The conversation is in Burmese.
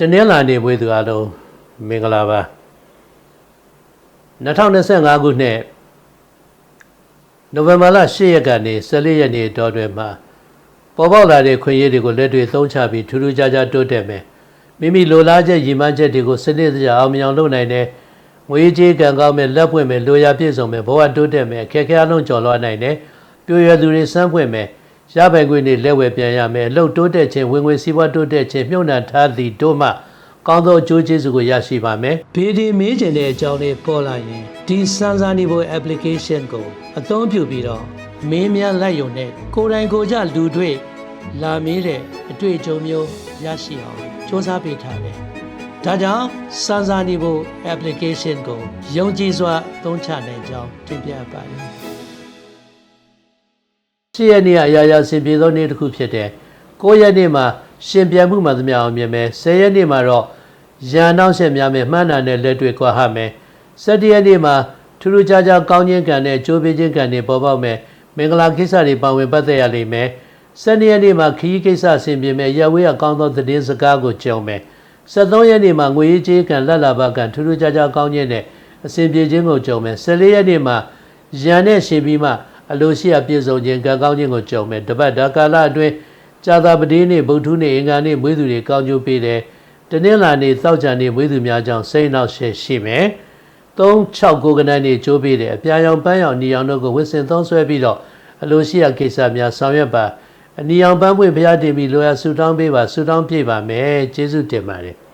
တနင်္လာနေ့မွေးသူအလုံးမင်္ဂလာပါ2025ခုနှစ်နိုဝင်ဘာလ10ရက်ကနေ14ရက်နေ့တော်တွင်မှာပေါ်ပေါက်လာတဲ့ခွင့်ရည်တွေကိုလက်တွေ့သုံးချပြီးထူးထူးခြားခြားတိုးတက်မယ်မိမိလိုလားချက်ရည်မှန်းချက်တွေကိုစနစ်တကျအောင်မြင်အောင်လုပ်နိုင်တဲ့ငွေကြေးကံကောင်းမဲ့လက်ပွင့်မဲ့လိုရာပြည့်စုံမဲ့ဘဝတိုးတက်မဲ့အခက်အခဲအလုံးကျော်လွှားနိုင်တဲ့ပြည့်ရသူတွေစမ်းပွင့်မဲ့ ရပိုင်ခွင့်တွေလက်ဝယ်ပြန်ရမယ်အလုပ်တိုးတက်ခြင်းဝင်ငွေစီးပွားတိုးတက်ခြင်းမြုံနှံထားသည့်တို့မှကောင်းသောအကျိုးကျေးဇူးကိုရရှိပါမယ်။ဗီဒီမေးခြင်းတဲ့အကြောင်းလေးပေါ်လာရင်ဒီစမ်းစာနေဖို့ application ကိုအသုံးပြုပြီးတော့မင်းများလိုက်ယုံနဲ့ကိုယ်တိုင်ကိုယ်ကြလူတွေ့လာမေးတဲ့အတွေ့အကြုံမျိုးရရှိအောင်စ조사ပေးထားတယ်။ဒါကြောင့်စမ်းစာနေဖို့ application ကိုယုံကြည်စွာသုံးချနိုင်ကြောင်းတင်ပြပါတယ်။ ရှစ်ရက်နေ့ကအရာရာဆင်ပြေသောနေ့တစ်ခုဖြစ်တယ်။9ရက်နေ့မှာရှင်ပြန်မှုမှသမျှအောင်မြင်မယ်။10ရက်နေ့မှာတော့ရန်နောက်ဆက်များမယ်မှန်းတာနဲ့လက်တွေ့ကွာဟမယ်။17ရက်နေ့မှာထူးထူးခြားခြားကောင်းခြင်းကံနဲ့ကြိုးပေးခြင်းကံတွေပေါ်ပေါက်မယ်။မင်္ဂလာကိစ္စတွေပါဝင်ပတ်သက်ရလိမ့်မယ်။12ရက်နေ့မှာခရီးကိစ္စဆင်ပြေမယ်။ရဝေးရကောင်းသောသတင်းစကားကိုကြုံမယ်။73ရက်နေ့မှာငွေရေးကြေးကံလက်လာဘကံထူးထူးခြားခြားကောင်းခြင်းနဲ့အစဉ်ပြေခြင်းကိုကြုံမယ်။14ရက်နေ့မှာရန်နဲ့ရှင်ပြီးမှ အလိုရှိအပြည့်စုံခြင်းကံကောင်းခြင်းကိုကြုံမယ်။တပတ်ဒါကာလအတွင်းကြာသာပတိနေ့ဗုဒ္ဓနေ့အင်္ဂါနေ့မွေးသူတွေကောင်းကျိုးပေးတယ်။တနင်္လာနေ့သောက်ကြံနေ့မွေးသူများကြောင့်စိတ်နှောက်ရှက်ရှိမယ်။3 6 9ကနန်းနေ့ကျိုးပေးတယ်အပြာရောင်ပန်းရောင်နီရောင်တို့ကိုဝစ်စင်သုံးဆွဲပြီးတော့အလိုရှိအကိစ္စများဆောင်ရွက်ပါအနီရောင်ပန်းပွင့်ဘုရားတင်ပြီးလိုရာဆူတောင်းပေးပါဆူတောင်းပြည့်ပါမယ်ကျေးဇူးတင်ပါတယ်။